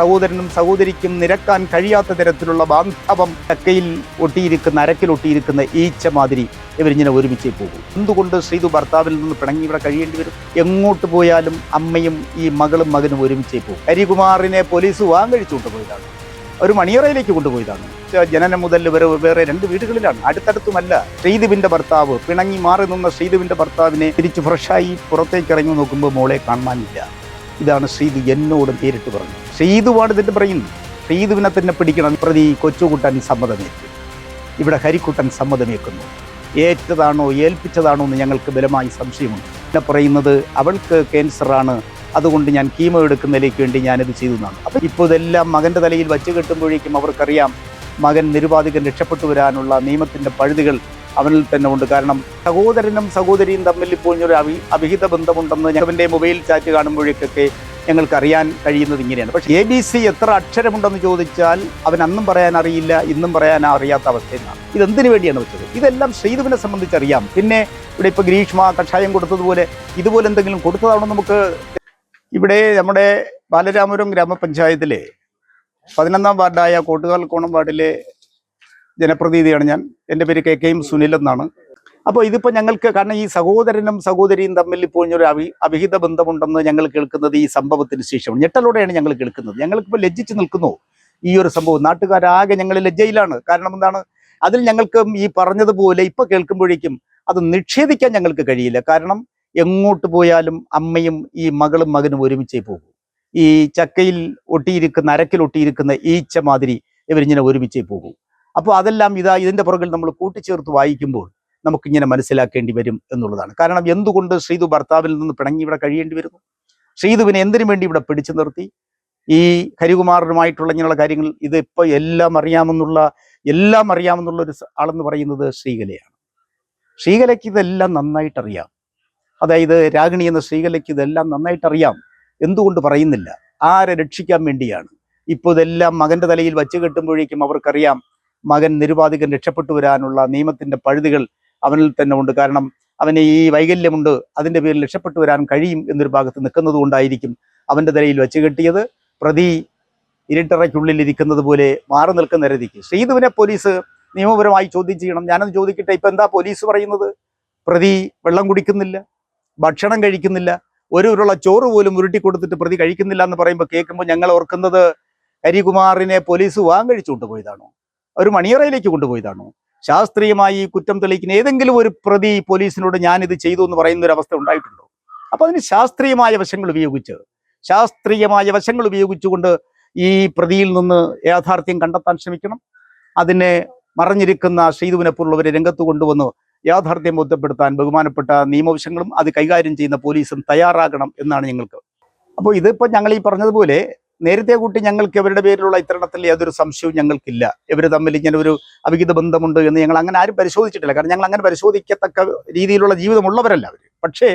സഹോദരനും സഹോദരിക്കും നിരക്കാൻ കഴിയാത്ത തരത്തിലുള്ള ബാന്ധവം ചക്കയിൽ ഒട്ടിയിരിക്കുന്ന അരക്കിൽ ഒട്ടിയിരിക്കുന്ന ഈച്ച മാതിരി ഇവരിങ്ങനെ ഒരുമിച്ച് പോകും. എന്തുകൊണ്ട് ശ്രീതു ഭർത്താവിൽ നിന്ന് പിണങ്ങി ഇവിടെ കഴിയേണ്ടി വരും? എങ്ങോട്ട് പോയാലും അമ്മയും ഈ മകളും മകനും ഒരുമിച്ച് പോകും. ഹരികുമാറിനെ പോലീസ് വാങ്ങഴിച്ചുകൊണ്ട് പോയതാണ് ഒരു മണിയറയിലേക്ക് കൊണ്ടുപോയതാണ്. ജനനം മുതൽ വേറെ വേറെ രണ്ട് വീടുകളിലാണ്. അടുത്തടുത്തുമല്ല. ശ്രീതുവിന്റെ ഭർത്താവ് പിണങ്ങി മാറി നിന്ന ശ്രീതുവിന്റെ ഭർത്താവിനെ തിരിച്ച് ഫ്രഷായി പുറത്തേക്ക് ഇറങ്ങി നോക്കുമ്പോൾ മോളെ കാണാനില്ല. ഇതാണ് ശ്രീതു എന്നോട് നേരിട്ട് പറഞ്ഞു. ശ്രീതുവാണ് ഇതിന്റെ പറയുന്നത് ശ്രീതുവിനെ തന്നെ പിടിക്കണം. പ്രതി കൊച്ചുകുട്ടൻ സമ്മതമേറ്റു ഇവിടെ ഹരിക്കുട്ടൻ സമ്മതമേക്കുന്നു ഏറ്റതാണോ ഏൽപ്പിച്ചതാണോ എന്ന് ഞങ്ങൾക്ക് ബലമായി സംശയമുണ്ട്. പിന്നെ പറയുന്നത് അവൾക്ക് ക്യാൻസറാണ് അതുകൊണ്ട് ഞാൻ കീമോ എടുക്കുന്നതിലേക്ക് വേണ്ടി ഞാനിത് ചെയ്തു എന്നാണ് അപ്പോൾ ഇപ്പോൾ ഇതെല്ലാം മകന്റെ തലയിൽ വച്ച് കെട്ടുമ്പോഴേക്കും അവർക്കറിയാം മകൻ നിരുപാധികൻ രക്ഷപ്പെട്ടു വരാനുള്ള നിയമത്തിന്റെ പഴുതുകൾ അവനിൽ തന്നെ ഉണ്ട്. കാരണം സഹോദരനും സഹോദരിയും തമ്മിൽ ഇപ്പോൾ ഒരു അഭി അഭിഹിത ബന്ധമുണ്ടെന്ന് ഞങ്ങളുടെ മൊബൈൽ ചാറ്റ് കാണുമ്പോഴേക്കൊക്കെ ഞങ്ങൾക്ക് അറിയാൻ കഴിയുന്നത് ഇങ്ങനെയാണ്. പക്ഷേ എ ബി സി എത്ര അക്ഷരമുണ്ടെന്ന് ചോദിച്ചാൽ അവൻ അന്നും പറയാൻ അറിയില്ല ഇന്നും പറയാൻ അറിയാത്ത അവസ്ഥയിലാണ്. ഇതെന്തിനു വേണ്ടിയാണ് വെച്ചത്? ഇതെല്ലാം ശ്രീധുവിനെ സംബന്ധിച്ച് അറിയാം. പിന്നെ ഇവിടെ ഇപ്പോൾ ഗ്രീഷ്മ കഷായം കൊടുത്തതുപോലെ ഇതുപോലെ എന്തെങ്കിലും കൊടുത്തതാണോ നമുക്ക് ഇവിടെ നമ്മുടെ ബാലരാമപുരം ഗ്രാമപഞ്ചായത്തിലെ പതിനൊന്നാം വാർഡായ കോട്ടുകാൽ കോണം വാർഡിലെ ജനപ്രതിനിധിയാണ് ഞാൻ. എന്റെ പേര് കെ കെയും സുനിൽ എന്നാണ്. അപ്പോൾ ഇതിപ്പോൾ ഞങ്ങൾക്ക് കാരണം ഈ സഹോദരനും സഹോദരിയും തമ്മിൽ ഇപ്പോൾ ഒരു അഭി അഭിഹിത ബന്ധമുണ്ടെന്ന് ഞങ്ങൾ കേൾക്കുന്നത് ഈ സംഭവത്തിന് ശേഷമാണ്. ഞെട്ടലോടെയാണ് ഞങ്ങൾ കേൾക്കുന്നത്. ഞങ്ങൾക്കിപ്പോൾ ലജ്ജിച്ച് നിൽക്കുന്നു ഈ ഒരു സംഭവം. നാട്ടുകാരാകെ ഞങ്ങൾ ലജ്ജയിലാണ്. കാരണം എന്താണ്? അതിൽ ഞങ്ങൾക്ക് ഈ പറഞ്ഞതുപോലെ ഇപ്പോൾ കേൾക്കുമ്പോഴേക്കും അത് നിഷേധിക്കാൻ ഞങ്ങൾക്ക് കഴിയില്ല. കാരണം എങ്ങോട്ട് പോയാലും അമ്മയും ഈ മകളും മകനും ഒരുമിച്ചേ പോകും. ഈ ചക്കയിൽ ഒട്ടിയിരിക്കുന്ന അരക്കിൽ ഒട്ടിയിരിക്കുന്ന ഈച്ച മാതിരി ഇവരിങ്ങനെ ഒരുമിച്ചേ പോകും. അപ്പോൾ അതെല്ലാം ഇതാ ഇതിന്റെ പുറകിൽ നമ്മൾ കൂട്ടിച്ചേർത്ത് വായിക്കുമ്പോൾ നമുക്കിങ്ങനെ മനസ്സിലാക്കേണ്ടി വരും എന്നുള്ളതാണ്. കാരണം എന്തുകൊണ്ട് ശ്രീതു ഭർത്താവിൽ നിന്ന് പിണങ്ങി ഇവിടെ കഴിയേണ്ടി വരുന്നു? ശ്രീതുവിനെ എന്തിനു വേണ്ടി ഇവിടെ പിടിച്ചു നിർത്തി? ഈ ഹരികുമാറുമായിട്ടുള്ള ഇങ്ങനെയുള്ള കാര്യങ്ങൾ ഇത് എല്ലാം അറിയാമെന്നുള്ള എല്ലാം അറിയാമെന്നുള്ള ഒരു ആളെന്ന് പറയുന്നത് ശ്രീകലയാണ്. ശ്രീകലയ്ക്ക് ഇതെല്ലാം നന്നായിട്ടറിയാം. അതായത് രാഗിണി എന്ന ശ്രീകലയ്ക്ക് ഇതെല്ലാം നന്നായിട്ടറിയാം. എന്തുകൊണ്ട് പറയുന്നില്ല? ആരെ രക്ഷിക്കാൻ വേണ്ടിയാണ്? ഇപ്പോൾ ഇതെല്ലാം മകന്റെ തലയിൽ വച്ച് കെട്ടുമ്പോഴേക്കും അവർക്കറിയാം മകൻ നിരുപാധികൻ രക്ഷപ്പെട്ടു വരാനുള്ള നിയമത്തിന്റെ പഴുതുകൾ അവനിൽ തന്നെ ഉണ്ട്. കാരണം അവന് ഈ വൈകല്യമുണ്ട്. അതിന്റെ പേരിൽ രക്ഷപ്പെട്ടു വരാൻ കഴിയും എന്നൊരു ഭാഗത്ത് നിൽക്കുന്നത് കൊണ്ടായിരിക്കും അവന്റെ തലയിൽ വെച്ച് കെട്ടിയത്. പ്രതി ഇരുട്ടറയ്ക്കുള്ളിൽ ഇരിക്കുന്നത് പോലെ മാറി നിൽക്കുന്ന രതിക്ക്. ശ്രീധുവിനെ പോലീസ് നിയമപരമായി ചോദ്യം ചെയ്യണം. ഞാനത് ചോദിക്കട്ടെ? ഇപ്പൊ എന്താ പോലീസ് പറയുന്നത്? പ്രതി വെള്ളം കുടിക്കുന്നില്ല ഭക്ഷണം കഴിക്കുന്നില്ല ഒരു ഉരുള ചോറ് പോലും ഉരുട്ടി കൊടുത്തിട്ട് പ്രതി കഴിക്കുന്നില്ല എന്ന് പറയുമ്പോൾ കേൾക്കുമ്പോൾ ഞങ്ങൾ ഓർക്കുന്നത് ഹരികുമാറിനെ പോലീസ് വാങ്ങഴിച്ചുകൊണ്ട് കൊണ്ടുപോയതാണോ ഒരു മണിയറയിലേക്ക് കൊണ്ടുപോയതാണോ? ശാസ്ത്രീയമായി ഈ കുറ്റം തെളിയിക്കുന്ന ഏതെങ്കിലും ഒരു പ്രതി പോലീസിനോട് ഞാൻ ഇത് ചെയ്തു എന്ന് പറയുന്ന ഒരു അവസ്ഥ ഉണ്ടായിട്ടുണ്ടോ? അപ്പൊ അതിന് ശാസ്ത്രീയമായ വശങ്ങൾ ഉപയോഗിച്ച് ശാസ്ത്രീയമായ വശങ്ങൾ ഉപയോഗിച്ചുകൊണ്ട് ഈ പ്രതിയിൽ നിന്ന് യാഥാർത്ഥ്യം കണ്ടെത്താൻ ശ്രമിക്കണം. അതിനെ മറഞ്ഞിരിക്കുന്ന ഷെയ്ദുവിനെ പോലുള്ളവരെ രംഗത്ത് കൊണ്ടുവന്ന് യാഥാർത്ഥ്യം ബോധ്യപ്പെടുത്താൻ ബഹുമാനപ്പെട്ട നിയമവശങ്ങളും അത് കൈകാര്യം ചെയ്യുന്ന പോലീസും തയ്യാറാകണം എന്നാണ് ഞങ്ങൾക്ക്. അപ്പോൾ ഇതിപ്പോൾ ഞങ്ങൾ ഈ പറഞ്ഞതുപോലെ നേരത്തെ കൂട്ടി ഞങ്ങൾക്ക് ഇവരുടെ പേരിലുള്ള ഇത്തരണത്തിൽ യാതൊരു സംശയവും ഞങ്ങൾക്കില്ല. ഇവർ തമ്മിൽ ഇങ്ങനെ ഒരു അവിഹിത ബന്ധമുണ്ട് എന്ന് ഞങ്ങൾ അങ്ങനെ ആരും പരിശോധിച്ചിട്ടില്ല. കാരണം ഞങ്ങൾ അങ്ങനെ പരിശോധിക്കത്തക്ക രീതിയിലുള്ള ജീവിതമുള്ളവരല്ല അവർ പക്ഷേ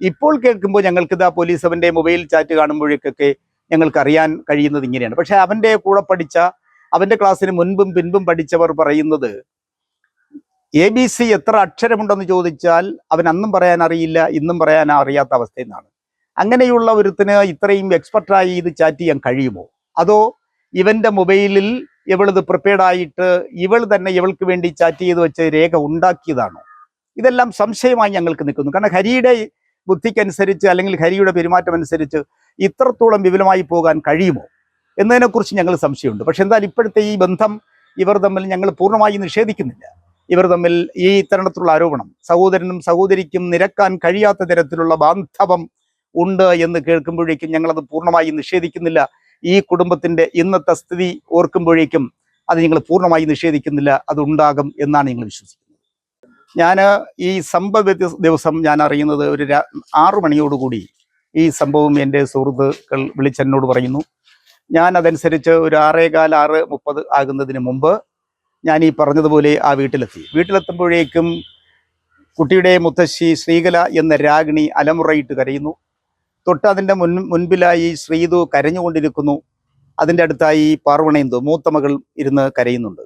ഇപ്പോൾ കേൾക്കുമ്പോൾ ഞങ്ങൾക്ക് ആ പോലീസ് അവന്റെ മൊബൈൽ ചാറ്റ് കാണുമ്പോഴേക്കൊക്കെ ഞങ്ങൾക്ക് അറിയാൻ കഴിയുന്നത് ഇങ്ങനെയാണ്. പക്ഷേ അവന്റെ കൂടെ പഠിച്ച അവന്റെ ക്ലാസ്സിന് മുൻപും പിൻപും പഠിച്ചവർ പറയുന്നത് എ ബി സി എത്ര അക്ഷരമുണ്ടെന്ന് ചോദിച്ചാൽ അവൻ അന്നും പറയാൻ അറിയില്ല ഇന്നും പറയാൻ അറിയാത്ത അവസ്ഥയിൽ നിന്നാണ്. അങ്ങനെയുള്ള ഒരുത്തിന് ഇത്രയും എക്സ്പെർട്ടായി ഇത് ചാറ്റ് ചെയ്യാൻ കഴിയുമോ? അതോ ഇവന്റെ മൊബൈലിൽ ഇവളിത് പ്രിപ്പയർഡ് ആയിട്ട് ഇവൾ തന്നെ ഇവൾക്ക് വേണ്ടി ചാറ്റ് ചെയ്ത് വെച്ച് രേഖ ഉണ്ടാക്കിയതാണോ? ഇതെല്ലാം സംശയമായി ഞങ്ങൾക്ക് നിൽക്കുന്നു. കാരണം ഹരിയുടെ ബുദ്ധിക്കനുസരിച്ച് അല്ലെങ്കിൽ ഹരിയുടെ പെരുമാറ്റം അനുസരിച്ച് ഇത്രത്തോളം വിപുലമായി പോകാൻ കഴിയുമോ? എന്നതിനെക്കുറിച്ച് ഞങ്ങൾ സംശയമുണ്ട്. പക്ഷെ എന്തായാലും ഇപ്പോഴത്തെ ഈ ബന്ധം ഇവർ തമ്മിൽ ഞങ്ങൾ പൂർണമായി നിഷേധിക്കുന്നില്ല. ഇവർ തമ്മിൽ ഈ തരണത്തിലുള്ള ആരോപണം സഹോദരനും സഹോദരിക്കും നിരക്കാൻ കഴിയാത്ത തരത്തിലുള്ള ബാന്ധവം ഉണ്ട് എന്ന് കേൾക്കുമ്പോഴേക്കും ഞങ്ങളത് പൂർണമായി നിഷേധിക്കുന്നില്ല. ഈ കുടുംബത്തിന്റെ ഇന്നത്തെ സ്ഥിതി ഓർക്കുമ്പോഴേക്കും അത് ഞങ്ങൾ പൂർണമായി നിഷേധിക്കുന്നില്ല. അത് ഉണ്ടാകും എന്നാണ് ഞങ്ങൾ വിശ്വസിക്കുന്നത്. ഞാൻ ഈ സംഭവ ദിവസം ഞാൻ അറിയുന്നത് ഒരു ആറു മണിയോടുകൂടി ഈ സംഭവം എന്റെ സുഹൃത്തുക്കൾ വിളിച്ചെന്നോട് പറയുന്നു. ഞാൻ അതനുസരിച്ച് ഒരു ആറേകാൽ ആറ് മുപ്പത് ആകുന്നതിന് മുമ്പ് ഞാൻ ഈ പറഞ്ഞതുപോലെ ആ വീട്ടിലെത്തി. വീട്ടിലെത്തുമ്പോഴേക്കും കുട്ടിയുടെ മുത്തശ്ശി ശ്രീകല എന്ന രാഗിണി അലമുറയിട്ട് കരയുന്നു. തൊട്ട് അതിന്റെ മുൻ മുൻപിലായി ശ്രീതു കരഞ്ഞുകൊണ്ടിരിക്കുന്നു. അതിന്റെ അടുത്തായി പാർവണയന്തു മൂത്ത മകൾ ഇരുന്ന് കരയുന്നുണ്ട്.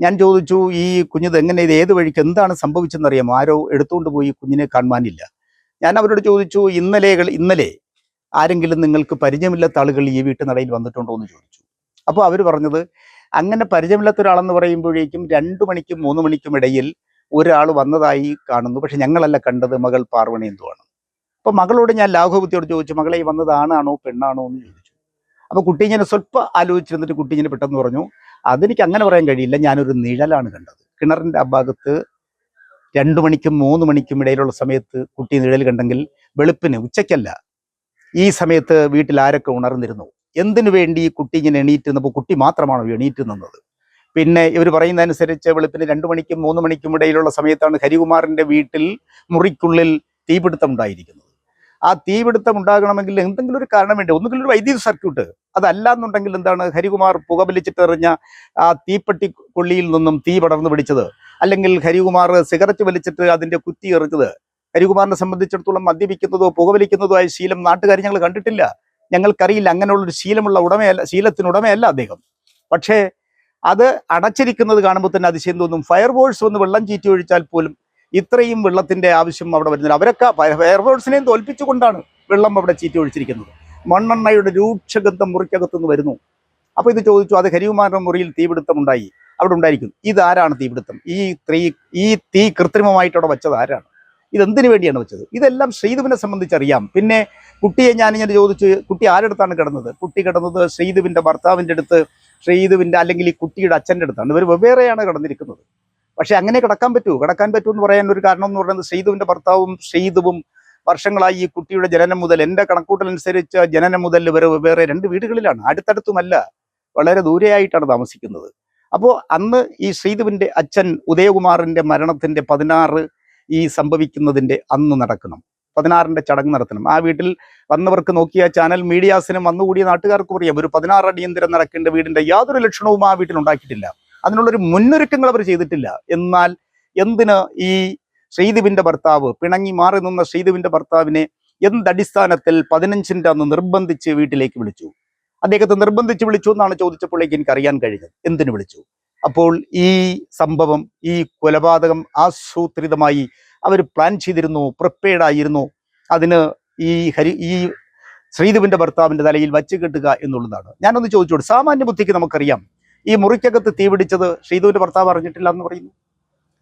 ഞാൻ ചോദിച്ചു ഈ കുഞ്ഞിത് എങ്ങനെ ഇത് ഏത് വഴിക്ക് എന്താണ് സംഭവിച്ചെന്നറിയാമോ? ആരോ എടുത്തുകൊണ്ട് പോയി കുഞ്ഞിനെ കാണുവാനില്ല. ഞാൻ അവരോട് ചോദിച്ചു ഇന്നലെകൾ ഇന്നലെ ആരെങ്കിലും നിങ്ങൾക്ക് പരിചയമില്ലാത്ത ആളുകൾ ഈ വീട്ടുനടയിൽ വന്നിട്ടുണ്ടോ എന്ന് ചോദിച്ചു. അപ്പോൾ അവർ പറഞ്ഞത് അങ്ങനെ പരിചയമില്ലാത്ത ഒരാളെന്ന് പറയുമ്പോഴേക്കും രണ്ടു മണിക്കും മൂന്ന് മണിക്കും ഇടയിൽ ഒരാൾ വന്നതായി കാണുന്നു. പക്ഷെ ഞങ്ങളല്ല കണ്ടത് മകൾ പാർവണി എന്തുവാണ് അപ്പൊ മകളോട് ഞാൻ ലാഘവത്തിയോട് ചോദിച്ചു മകളെ ഈ വന്നത് ആണാണോ പെണ്ണാണോ എന്ന് ചോദിച്ചു. അപ്പൊ കുട്ടി ഇങ്ങനെ സ്വല്പം ആലോചിച്ചിരുന്നിട്ട് കുട്ടി ഇങ്ങനെ പെട്ടെന്ന് പറഞ്ഞു അതെനിക്ക് അങ്ങനെ പറയാൻ കഴിയില്ല ഞാനൊരു നിഴലാണ് കണ്ടത്. കിണറിന്റെ ആ ഭാഗത്ത് രണ്ടു മണിക്കും മൂന്ന് മണിക്കും ഇടയിലുള്ള സമയത്ത് കുട്ടി നിഴൽ കണ്ടെങ്കിൽ വെളുപ്പിന് ഉച്ചയ്ക്കല്ല ഈ സമയത്ത് വീട്ടിൽ ആരൊക്കെ ഉണർന്നിരുന്നു? എന്തിനു വേണ്ടി ഈ കുട്ടി ഇങ്ങനെ എണീറ്റ് നിന്നപ്പോൾ കുട്ടി മാത്രമാണ് എണീറ്റ് നിന്നത്? പിന്നെ ഇവർ പറയുന്നതനുസരിച്ച് വെളുപ്പിന് രണ്ടു മണിക്കും മൂന്ന് മണിക്കും ഇടയിലുള്ള സമയത്താണ് ഹരികുമാറിന്റെ വീട്ടിൽ മുറിക്കുള്ളിൽ തീപിടുത്തം ഉണ്ടായിരിക്കുന്നത്. ആ തീപിടുത്തം ഉണ്ടാകണമെങ്കിൽ എന്തെങ്കിലും ഒരു കാരണം വേണ്ടി? ഒന്നുകിൽ ഒരു വൈദ്യുതി സർക്യൂട്ട്. അതല്ല എന്നുണ്ടെങ്കിൽ എന്താണ് ഹരികുമാർ പുകവലിച്ചിട്ടെറിഞ്ഞ ആ തീപ്പെട്ടി കൊള്ളിയിൽ നിന്നും തീ പടർന്നു പിടിച്ചത്. അല്ലെങ്കിൽ ഹരികുമാർ സിഗരറ്റ് വലിച്ചിട്ട് അതിന്റെ കുറ്റി എറിഞ്ഞത്. ഹരികുമാറിനെ സംബന്ധിച്ചിടത്തോളം മദ്യപിക്കുന്നതോ പുകവലിക്കുന്നതോ ആയ ശീലം നാട്ടുകാർ ഞങ്ങൾ കണ്ടിട്ടില്ല. ഞങ്ങൾക്കറിയില്ല. അങ്ങനെയുള്ളൊരു ശീലമുള്ള ഉടമയല്ല ശീലത്തിനുടമയല്ല അദ്ദേഹം. പക്ഷേ അത് അടച്ചിരിക്കുന്നത് കാണുമ്പോൾ തന്നെ അതിശയം തോന്നും. ഫയർ ഫോഴ്സ് വന്ന് വെള്ളം ചീറ്റി ഒഴിച്ചാൽ പോലും ഇത്രയും വെള്ളത്തിന്റെ ആവശ്യം അവിടെ വരുന്നില്ല. അവരൊക്കെ ഫയർഫോഴ്സിനെയും തോൽപ്പിച്ചുകൊണ്ടാണ് വെള്ളം അവിടെ ചീറ്റി ഒഴിച്ചിരിക്കുന്നത്. മണ്ണെണ്ണയുടെ രൂക്ഷഗന്ധം മുറിക്കകത്തുനിന്ന് വരുന്നു. അപ്പോൾ ഇത് ചോദിച്ചു അത് ഹരികുമാറിന്റെ മുറിയിൽ തീപിടുത്തമുണ്ടായി അവിടെ ഉണ്ടായിരിക്കും ഇതാരാണ് തീപിടുത്തം? ഈ തീ ഈ തീ കൃത്രിമമായിട്ട് അവിടെ വെച്ചത് ആരാണ്? ഇതെന്തിനു വേണ്ടിയാണ് വെച്ചത്? ഇതെല്ലാം ശ്രീധുവിനെ സംബന്ധിച്ചറിയാം. പിന്നെ കുട്ടിയെ ഞാനിങ്ങനെ ചോദിച്ച് കുട്ടി ആരെടുത്താണ് കിടന്നത്? കുട്ടി കിടന്നത് ശ്രീധുവിന്റെ ഭർത്താവിന്റെ അടുത്ത് ശ്രീധുവിന്റെ അല്ലെങ്കിൽ ഈ കുട്ടിയുടെ അച്ഛന്റെ അടുത്താണ്. ഇവർ വെവ്വേറെയാണ് കിടന്നിരിക്കുന്നത്. പക്ഷെ അങ്ങനെ കിടക്കാൻ പറ്റൂ. കിടക്കാൻ പറ്റൂ എന്ന് പറയാൻ ഒരു കാരണം എന്ന് പറയുന്നത് ശ്രീധുവിന്റെ ഭർത്താവും ശ്രീധുവും വർഷങ്ങളായി ഈ കുട്ടിയുടെ ജനനം മുതൽ എന്റെ കണക്കൂട്ടലനുസരിച്ച് ജനനം മുതൽ വേറെ വേറെ രണ്ട് വീടുകളിലാണ്. അടുത്തടുത്തുമല്ല. വളരെ ദൂരെയായിട്ടാണ് താമസിക്കുന്നത്. അപ്പോൾ അന്ന് ഈ സെയ്ദുവിന്റെ അച്ഛൻ ഉദയകുമാറിന്റെ മരണത്തിന്റെ പതിനാറ് ഈ സംഭവിക്കുന്നതിന്റെ അന്ന് നടക്കണം. പതിനാറിന്റെ ചടങ്ങ് നടത്തണം. ആ വീട്ടിൽ വന്നവർക്ക് നോക്കിയ ചാനൽ മീഡിയാസിനും വന്നുകൂടിയ നാട്ടുകാർക്ക് അറിയാം. ഒരു പതിനാറ് അടിയന്തരം നടക്കേണ്ട വീടിന്റെ യാതൊരു ലക്ഷണവും ആ വീട്ടിൽ ഉണ്ടാക്കിയിട്ടില്ല. അതിനുള്ളൊരു മുന്നൊരുക്കങ്ങൾ അവർ ചെയ്തിട്ടില്ല. എന്നാൽ എന്തിന് ഈ ശ്രീധുവിന്റെ ഭർത്താവ് പിണങ്ങി മാറി നിന്ന ശ്രീധുവിന്റെ ഭർത്താവിനെ എന്തടിസ്ഥാനത്തിൽ പതിനഞ്ചിന്റെ അന്ന് നിർബന്ധിച്ച് വീട്ടിലേക്ക് വിളിച്ചു? അദ്ദേഹത്തെ നിർബന്ധിച്ച് വിളിച്ചു എന്നാണ് ചോദിച്ചപ്പോഴേക്ക് എനിക്ക് അറിയാൻ കഴിഞ്ഞത്. എന്തിനു വിളിച്ചു? അപ്പോൾ ഈ സംഭവം ഈ കൊലപാതകം ആസൂത്രിതമായി അവർ പ്ലാൻ ചെയ്തിരുന്നു പ്രിപ്പയർഡ് ആയിരുന്നു. അതിന് ഈ ഹരി ഈ ശ്രീധുവിന്റെ ഭർത്താവിന്റെ തലയിൽ വച്ച് കെട്ടുക എന്നുള്ളതാണ്. ഞാനൊന്ന് ചോദിച്ചോളൂ സാമാന്യ ബുദ്ധിക്ക് നമുക്കറിയാം ഈ മുറിക്കകത്ത് തീപിടിച്ചത് ശ്രീധുവിന്റെ ഭർത്താവ് അറിഞ്ഞിട്ടില്ല എന്ന് പറയുന്നു.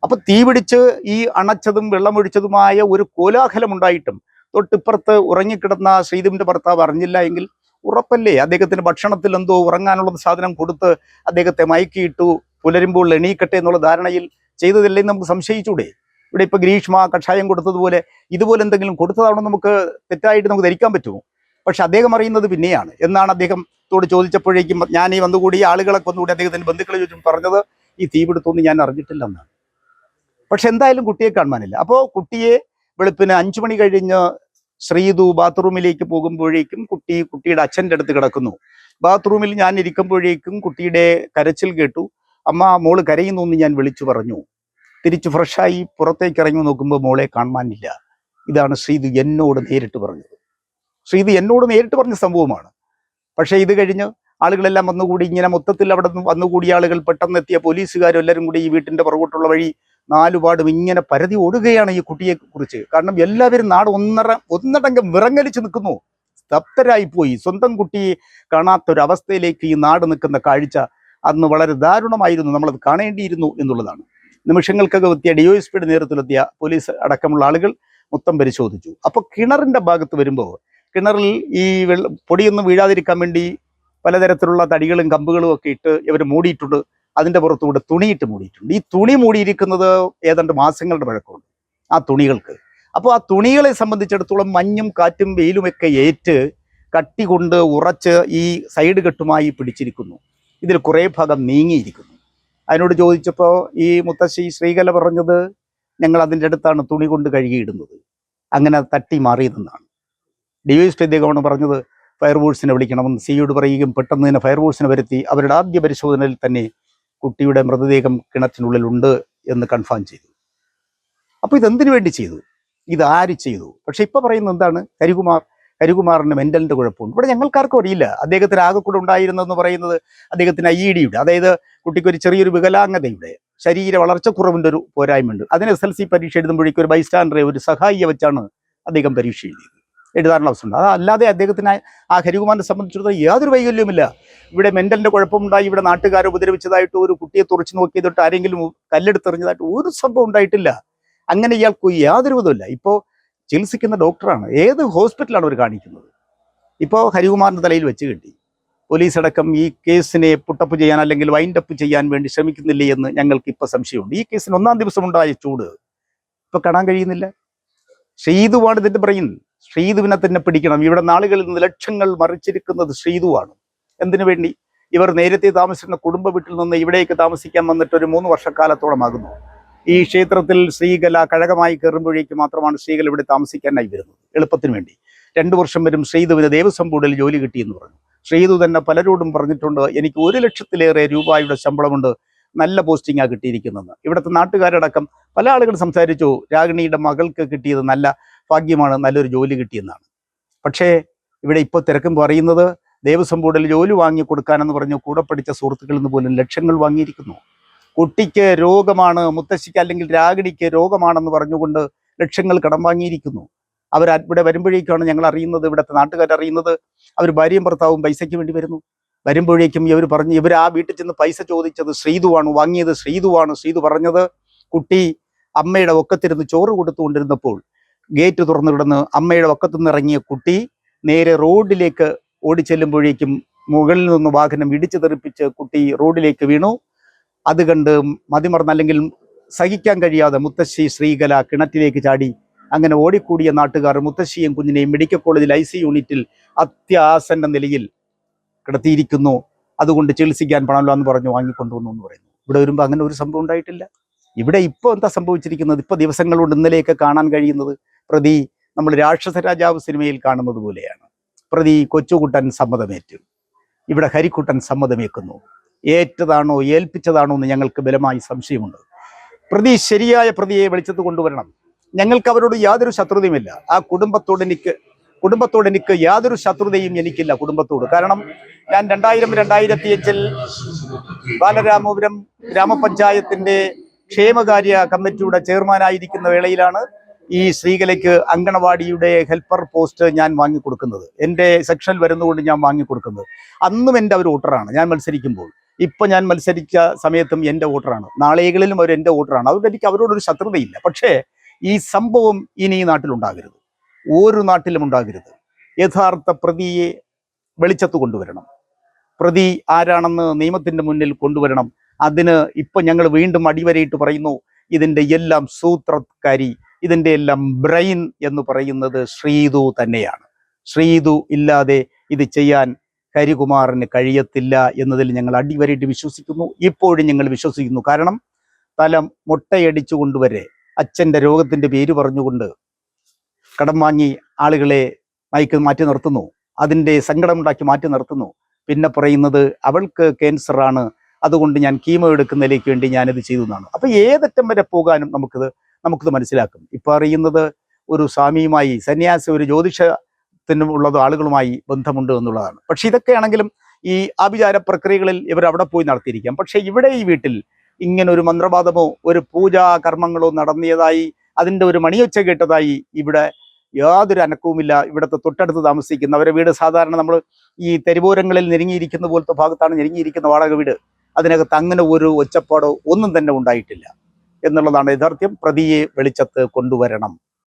അപ്പൊ തീപിടിച്ച് ഈ അണച്ചതും വെള്ളമൊഴിച്ചതുമായ ഒരു കോലാഹലം ഉണ്ടായിട്ടും തൊട്ടിപ്പുറത്ത് ഉറങ്ങിക്കിടന്ന ശ്രീധുവിന്റെ ഭർത്താവ് അറിഞ്ഞില്ല എങ്കിൽ ഉറപ്പല്ലേ? അദ്ദേഹത്തിന് ഭക്ഷണത്തിൽ എന്തോ ഉറങ്ങാനുള്ള സാധനം കൊടുത്ത് അദ്ദേഹത്തെ മയക്കിയിട്ടു പുലരുമ്പോൾ എണീക്കട്ടെ എന്നുള്ള ധാരണയിൽ ചെയ്തതല്ലേ നമുക്ക് സംശയിച്ചൂടെ? ഇവിടെ ഇപ്പൊ ഗ്രീഷ്മ കഷായം കൊടുത്തതുപോലെ ഇതുപോലെ എന്തെങ്കിലും കൊടുത്തതാണോ നമുക്ക് തെറ്റായിട്ട് നമുക്ക് ധരിക്കാൻ പറ്റുമോ? പക്ഷെ അദ്ദേഹം അറിയുന്നത് പിന്നെയാണ്. എന്നാണ് അദ്ദേഹത്തോട് ചോദിച്ചപ്പോഴേക്കും ഞാൻ ഈ വന്നുകൂടി ഈ ആളുകളെ വന്നുകൂടി അദ്ദേഹത്തിന്റെ ബന്ധുക്കളെ ചോദിച്ചു പറഞ്ഞത് ഈ തീപിടുത്തമൊന്നും ഞാൻ അറിഞ്ഞിട്ടില്ലെന്നാണ്. പക്ഷെ എന്തായാലും കുട്ടിയെ കാണാനില്ല അപ്പോൾ കുട്ടിയെ വെളുപ്പിന് അഞ്ചു മണി കഴിഞ്ഞ് ശ്രീതു ബാത്റൂമിലേക്ക് പോകുമ്പോഴേക്കും കുട്ടി കുട്ടിയുടെ അച്ഛന്റെ അടുത്ത് കിടക്കുന്നു. ബാത്റൂമിൽ ഞാൻ ഇരിക്കുമ്പോഴേക്കും കുട്ടിയുടെ കരച്ചിൽ കേട്ടു. അമ്മ മോൾ കരയുന്നു എന്ന് ഞാൻ വിളിച്ചു പറഞ്ഞു. തിരിച്ച് ഫ്രഷായി പുറത്തേക്ക് ഇറങ്ങി നോക്കുമ്പോൾ മോളെ കാണാനില്ല ഇതാണ് ശ്രീതു എന്നോട് നേരിട്ട് പറഞ്ഞത്. ശ്രീതു എന്നോട് നേരിട്ട് പറഞ്ഞ സംഭവമാണ്. പക്ഷേ ഇത് കഴിഞ്ഞ് ആളുകളെല്ലാം വന്നുകൂടി ഇങ്ങനെ മൊത്തത്തിൽ അവിടെ നിന്ന് വന്നുകൂടിയ ആളുകൾ പെട്ടെന്ന് എത്തിയ പോലീസുകാരും എല്ലാവരും കൂടി ഈ വീട്ടിന്റെ പുറകോട്ടുള്ള വഴി നാലുപാടും ഇങ്ങനെ പരതി ഓടുകയാണ് ഈ കുട്ടിയെ കുറിച്ച് കാരണം എല്ലാവരും നാട് ഒന്നര ഒന്നടങ്കം വിറങ്ങലിച്ച് നിൽക്കുന്നു. സ്തബ്ധരായിപ്പോയി. സ്വന്തം കുട്ടിയെ കാണാത്തൊരവസ്ഥയിലേക്ക് ഈ നാട് നിൽക്കുന്ന കാഴ്ച അന്ന് വളരെ ദാരുണമായിരുന്നു. നമ്മളത് കാണേണ്ടിയിരുന്നു എന്നുള്ളതാണ്. നിമിഷങ്ങൾക്കകം എത്തിയ ഡി ഒ എസ് പിയുടെ നേതൃത്വത്തിലെത്തിയ പോലീസ് അടക്കമുള്ള ആളുകൾ മൊത്തം പരിശോധിച്ചു. അപ്പോൾ കിണറിന്റെ ഭാഗത്ത് വരുമ്പോൾ കിണറിൽ ഈ വെള്ള പൊടിയൊന്നും വീഴാതിരിക്കാൻ വേണ്ടി പലതരത്തിലുള്ള തടികളും കമ്പുകളും ഒക്കെ ഇട്ട് ഇവർ മൂടിയിട്ടുണ്ട്. അതിന്റെ പുറത്തുകൂടെ തുണിയിട്ട് മൂടിയിട്ടുണ്ട്. ഈ തുണി മൂടിയിരിക്കുന്നത് ഏതാണ്ട് മാസങ്ങളുടെ പഴക്കമുണ്ട് ആ തുണികൾക്ക്. അപ്പോൾ ആ തുണികളെ സംബന്ധിച്ചിടത്തോളം മഞ്ഞും കാറ്റും വെയിലുമൊക്കെ ഏറ്റ് കട്ടി കൊണ്ട് ഉറച്ച് ഈ സൈഡ് കെട്ടുമായി പിടിച്ചിരിക്കുന്നു. ഇതിൽ കുറേ ഭാഗം നീങ്ങിയിരിക്കുന്നു. അതിനോട് ചോദിച്ചപ്പോൾ ഈ മുത്തശ്ശി ശ്രീകല പറഞ്ഞത് ഞങ്ങൾ അതിന്റെ അടുത്താണ് തുണി കൊണ്ട് കഴുകിയിടുന്നത്. അങ്ങനെ തട്ടി മാറിയതെന്നാണ്. ഡി വൈ എസ് അദ്ദേഹമാണ് പറഞ്ഞത് ഫയർഫോഴ്സിനെ വിളിക്കണമെന്ന്. സിയോട് പറയുകയും പെട്ടെന്ന് തന്നെ ഫയർഫോഴ്സിനെ വരുത്തി അവരുടെ ആദ്യ പരിശോധനയിൽ തന്നെ കുട്ടിയുടെ മൃതദേഹം കിണറ്റിനുള്ളിലുണ്ട് എന്ന് കൺഫേം ചെയ്തു. അപ്പോൾ ഇതെന്തിനു വേണ്ടി ചെയ്തു? ഇത് ആര് ചെയ്തു? പക്ഷേ ഇപ്പോൾ പറയുന്നത് എന്താണ്? ഹരികുമാർ ഹരികുമാറിന് മെന്റലിന്റെ കുഴപ്പമുണ്ട്. ഇവിടെ ഞങ്ങൾക്കാർക്കും അറിയില്ല. അദ്ദേഹത്തിന് ആകെ കൂടെ ഉണ്ടായിരുന്നെന്ന് പറയുന്നത് അദ്ദേഹത്തിന് ഐ ഇ ഡിയുടെ അതായത് കുട്ടിക്കൊരു ചെറിയൊരു വികലാംഗതയുടെ ശരീര വളർച്ചക്കുറവിന്റെ ഒരു പോരായ്മയുണ്ട്. അതിന് എസ് എൽ സി പരീക്ഷ എഴുതുമ്പോഴേക്കും ഒരു ബൈസ്റ്റാൻഡറെ ഒരു സഹായിയെ വെച്ചാണ് അദ്ദേഹം പരീക്ഷ എഴുതിയത്. എഴുതാനുള്ള അവസരമുണ്ട്. അത് അല്ലാതെ അദ്ദേഹത്തിന് ആ ഹരികുമാറിനെ സംബന്ധിച്ചിടത്തോളം യാതൊരു വൈകല്യവുമില്ല. ഇവിടെ മെന്റലിന്റെ കുഴപ്പമുണ്ടായി ഇവിടെ നാട്ടുകാരെ ഉപദ്രവിച്ചതായിട്ട് ഒരു കുട്ടിയെ തുറച്ചു നോക്കിയതിട്ട് ആരെങ്കിലും കല്ലെടുത്തെറിഞ്ഞതായിട്ട് ഒരു സംഭവം ഉണ്ടായിട്ടില്ല. അങ്ങനെ ഇയാൾക്ക് യാതൊരു വിധമില്ല ഇപ്പോൾ ചികിത്സിക്കുന്ന ഡോക്ടറാണ്. ഏത് ഹോസ്പിറ്റലാണ് അവർ കാണിക്കുന്നത്? ഇപ്പോൾ ഹരികുമാറിന്റെ തലയിൽ വെച്ച് കിട്ടി. പോലീസ് അടക്കം ഈ കേസിനെ പുട്ടപ്പ് ചെയ്യാൻ അല്ലെങ്കിൽ വൈൻഡ് അപ്പ് ചെയ്യാൻ വേണ്ടി ശ്രമിക്കുന്നില്ലേ എന്ന് ഞങ്ങൾക്ക് ഇപ്പൊ സംശയമുണ്ട്. ഈ കേസിന് ഒന്നാം ദിവസം ഉണ്ടായ ചൂട് ഇപ്പൊ കാണാൻ കഴിയുന്നില്ല. ശ്രീതുവാണ് ഇതിന്റെ ബ്രെയിൻ ശ്രീതുവിനെ തന്നെ പിടിക്കണം. ഇവിടെ നാളുകളിൽ നിന്ന് ലക്ഷങ്ങൾ മറിച്ചിരിക്കുന്നത് ശ്രീതുവാണ്. എന്തിനു വേണ്ടി? ഇവർ നേരത്തെ താമസിക്കുന്ന കുടുംബ വീട്ടിൽ നിന്ന് ഇവിടേക്ക് താമസിക്കാൻ വന്നിട്ട് ഒരു മൂന്ന് വർഷക്കാലത്തോളമാകുന്നു. ഈ ക്ഷേത്രത്തിൽ ശ്രീകല കഴകമായി കയറുമ്പോഴേക്ക് മാത്രമാണ് ശ്രീകല ഇവിടെ താമസിക്കാനായി വരുന്നത്. എളുപ്പത്തിന് വേണ്ടി. രണ്ടു വർഷം വരും ശ്രീതുവിന് ദേവസ്വം ബോർഡിൽ ജോലി കിട്ടിയെന്ന് പറഞ്ഞു. ശ്രീതു തന്നെ പലരോടും പറഞ്ഞിട്ടുണ്ട് എനിക്ക് ഒരു ലക്ഷത്തിലേറെ രൂപയുടെ ശമ്പളമുണ്ട്. നല്ല പോസ്റ്റിംഗാണ് കിട്ടിയിരിക്കുന്നതെന്ന് ഇവിടുത്തെ നാട്ടുകാരടക്കം പല ആളുകൾ സംസാരിച്ചു രാഗിണിയുടെ മകൾക്ക് കിട്ടിയത് നല്ല ഭാഗ്യമാണ് നല്ലൊരു ജോലി കിട്ടിയെന്നാണ്. പക്ഷേ ഇവിടെ ഇപ്പോൾ തിരക്കും പറയുന്നത് ദേവസ്വം ബോർഡിൽ ജോലി വാങ്ങി കൊടുക്കാനെന്ന് പറഞ്ഞു കൂടെ പഠിച്ച സുഹൃത്തുക്കളിൽ നിന്ന് പോലും ലക്ഷങ്ങൾ വാങ്ങിയിരിക്കുന്നു. കുട്ടിക്ക് രോഗമാണ് മുത്തശ്ശിക്ക് അല്ലെങ്കിൽ രാഗിണിക്ക് രോഗമാണെന്ന് പറഞ്ഞുകൊണ്ട് ലക്ഷങ്ങൾ കടം വാങ്ങിയിരിക്കുന്നു. അവർ ഇവിടെ വരുമ്പോഴേക്കാണ് ഞങ്ങൾ അറിയുന്നത് ഇവിടുത്തെ നാട്ടുകാർ അറിയുന്നത് അവർ ഭാര്യയും ഭർത്താവും പൈസയ്ക്ക് വേണ്ടി വരുന്നു. വരുമ്പോഴേക്കും ഇവർ പറഞ്ഞു ഇവർ ആ വീട്ടിൽ ചെന്ന് പൈസ ചോദിച്ചത് ശ്രീതുവാണ് വാങ്ങിയത് ശ്രീതുവാണ്. ശ്രീതു പറഞ്ഞത് കുട്ടി അമ്മയുടെ ഒക്കത്തിരുന്ന് ചോറ് കൊടുത്തുകൊണ്ടിരുന്നപ്പോൾ ഗേറ്റ് തുറന്നു കിടന്ന് അമ്മയുടെ ഒക്കത്തു നിന്ന് ഇറങ്ങിയ കുട്ടി നേരെ റോഡിലേക്ക് ഓടിച്ചെല്ലുമ്പോഴേക്കും മുകളിൽ നിന്ന് വാഹനം ഇടിച്ചു തെറിപ്പിച്ച് കുട്ടി റോഡിലേക്ക് വീണു. അത് കണ്ട് മതിമറന്ന് അല്ലെങ്കിൽ സഹിക്കാൻ കഴിയാതെ മുത്തശ്ശി ശ്രീകല കിണറ്റിലേക്ക് ചാടി. അങ്ങനെ ഓടിക്കൂടിയ നാട്ടുകാർ മുത്തശ്ശിയും കുഞ്ഞിനെയും മെഡിക്കൽ കോളേജിൽ ഐ യൂണിറ്റിൽ അത്യാസന്ന നിലയിൽ കിടത്തിയിരിക്കുന്നു. അതുകൊണ്ട് ചികിത്സിക്കാൻ പണമല്ലോ എന്ന് പറഞ്ഞു വാങ്ങിക്കൊണ്ടുവന്നു എന്ന് പറയുന്നു. ഇവിടെ വരുമ്പോൾ അങ്ങനെ ഒരു സംഭവം ഉണ്ടായിട്ടില്ല. ഇവിടെ ഇപ്പോൾ എന്താ സംഭവിച്ചിരിക്കുന്നത്? ഇപ്പോൾ ദിവസങ്ങൾ കൊണ്ട് ഇന്നലെയൊക്കെ കാണാൻ കഴിയുന്നത്. പ്രതി നമ്മൾ രാക്ഷസ രാജാവ് സിനിമയിൽ കാണുന്നത് പോലെയാണ്. പ്രതി കൊച്ചുകുട്ടൻ സമ്മതമേറ്റു. ഇവിടെ ഹരിക്കുട്ടൻ സമ്മതമേക്കുന്നു. ഏറ്റതാണോ ഏൽപ്പിച്ചതാണോ എന്ന് ഞങ്ങൾക്ക് ബലമായി സംശയമുണ്ട്. പ്രതി ശരിയായ പ്രതിയെ വെളിച്ചത്ത് കൊണ്ടുവരണം. ഞങ്ങൾക്ക് അവരോട് യാതൊരു ശത്രുതയുമില്ല. ആ കുടുംബത്തോട് എനിക്ക് കുടുംബത്തോട് എനിക്ക് യാതൊരു ശത്രുതയും എനിക്കില്ല കുടുംബത്തോട്. കാരണം ഞാൻ രണ്ടായിരം രണ്ടായിരത്തി അഞ്ചിൽ ബാലരാമപുരം ഗ്രാമപഞ്ചായത്തിന്റെ ക്ഷേമകാര്യ കമ്മിറ്റിയുടെ ചെയർമാനായിരിക്കുന്ന വേളയിലാണ് ഈ ശ്രീകലയ്ക്ക് അങ്കണവാടിയുടെ ഹെൽപ്പർ പോസ്റ്റ് ഞാൻ വാങ്ങിക്കൊടുക്കുന്നത്. എന്റെ സെക്ഷനിൽ വരുന്നതുകൊണ്ട് ഞാൻ വാങ്ങിക്കൊടുക്കുന്നത്. അന്നും എന്റെ ഒരു വോട്ടറാണ് ഞാൻ മത്സരിക്കുമ്പോൾ. ഇപ്പൊ ഞാൻ മത്സരിച്ച സമയത്തും എന്റെ വോട്ടറാണ്. നാളെകളിലും അവർ എന്റെ വോട്ടറാണ്. അതുകൊണ്ട് എനിക്ക് അവരോടൊരു ശത്രുതയില്ല. പക്ഷേ ഈ സംഭവം ഇനി ഈ നാട്ടിലുണ്ടാകരുത്. ഒരു നാട്ടിലും ഉണ്ടാകരുത്. യഥാർത്ഥ പ്രതിയെ വെളിച്ചത്ത് കൊണ്ടുവരണം. പ്രതി ആരാണെന്ന് നിയമത്തിന്റെ മുന്നിൽ കൊണ്ടുവരണം. അതിന് ഇപ്പം ഞങ്ങൾ വീണ്ടും അടിവരയിട്ട് പറയുന്നു ഇതിന്റെ എല്ലാം സൂത്രക്കാരി ഇതിന്റെ എല്ലാം ബ്രെയിൻ എന്ന് പറയുന്നത് ശ്രീതു തന്നെയാണ്. ശ്രീതു ഇല്ലാതെ ഇത് ചെയ്യാൻ ഹരികുമാറിന് കഴിയത്തില്ല എന്നതിൽ ഞങ്ങൾ അടിവരയിട്ട് വിശ്വസിക്കുന്നു. ഇപ്പോഴും ഞങ്ങൾ വിശ്വസിക്കുന്നു. കാരണം തലം മുട്ടയടിച്ചുകൊണ്ടുവരെ അച്ഛന്റെ രോഗത്തിന്റെ പേര് പറഞ്ഞുകൊണ്ട് കടം വാങ്ങി ആളുകളെ മയക്ക് മാറ്റി നിർത്തുന്നു. അതിന്റെ സങ്കടമുണ്ടാക്കി മാറ്റി നിർത്തുന്നു. പിന്നെ പറയുന്നത് അവൾക്ക് ക്യാൻസറാണ് അതുകൊണ്ട് ഞാൻ കീമോ എടുക്കുന്നതിലേക്ക് വേണ്ടി ഞാനിത് ചെയ്തു എന്നാണ്. അപ്പോൾ ഏതറ്റം വരെ പോകാനും നമുക്കിത് നമുക്കിത് മനസ്സിലാക്കും. ഇപ്പൊ അറിയുന്നത് ഒരു സ്വാമിയുമായി സന്യാസി ഒരു ജ്യോതിഷത്തിനും ഉള്ളത് ആളുകളുമായി ബന്ധമുണ്ട് എന്നുള്ളതാണ്. പക്ഷെ ഇതൊക്കെയാണെങ്കിലും ഈ ആഭിചാര പ്രക്രിയകളിൽ ഇവർ അവിടെ പോയി നടത്തിയിരിക്കാം. പക്ഷെ ഇവിടെ ഈ വീട്ടിൽ ഇങ്ങനെ ഒരു മന്ത്രവാദമോ ഒരു പൂജാ കർമ്മങ്ങളോ നടന്നിയതായി അതിന്റെ ഒരു മണിയൊച്ച കേട്ടതായി ഇവിടെ യാതൊരു അനക്കവുമില്ല. ഇവിടുത്തെ തൊട്ടടുത്ത് താമസിക്കുന്ന അവരുടെ വീട് സാധാരണ നമ്മൾ ഈ തെരുവോരങ്ങളിൽ ഞെരുങ്ങിയിരിക്കുന്ന പോലത്തെ ഭാഗത്താണ് ഞെരുങ്ങിയിരിക്കുന്ന വാടക വീട്. അതിനകത്ത് അങ്ങനെ ഒരു ഒച്ചപ്പാടോ ഒന്നും തന്നെ ഉണ്ടായിട്ടില്ല. എന്നുള്ളതാണ് യഥാർത്ഥ്യം പ്രതിയെ വെളിച്ചത്ത് കൊണ്ടുവരണം.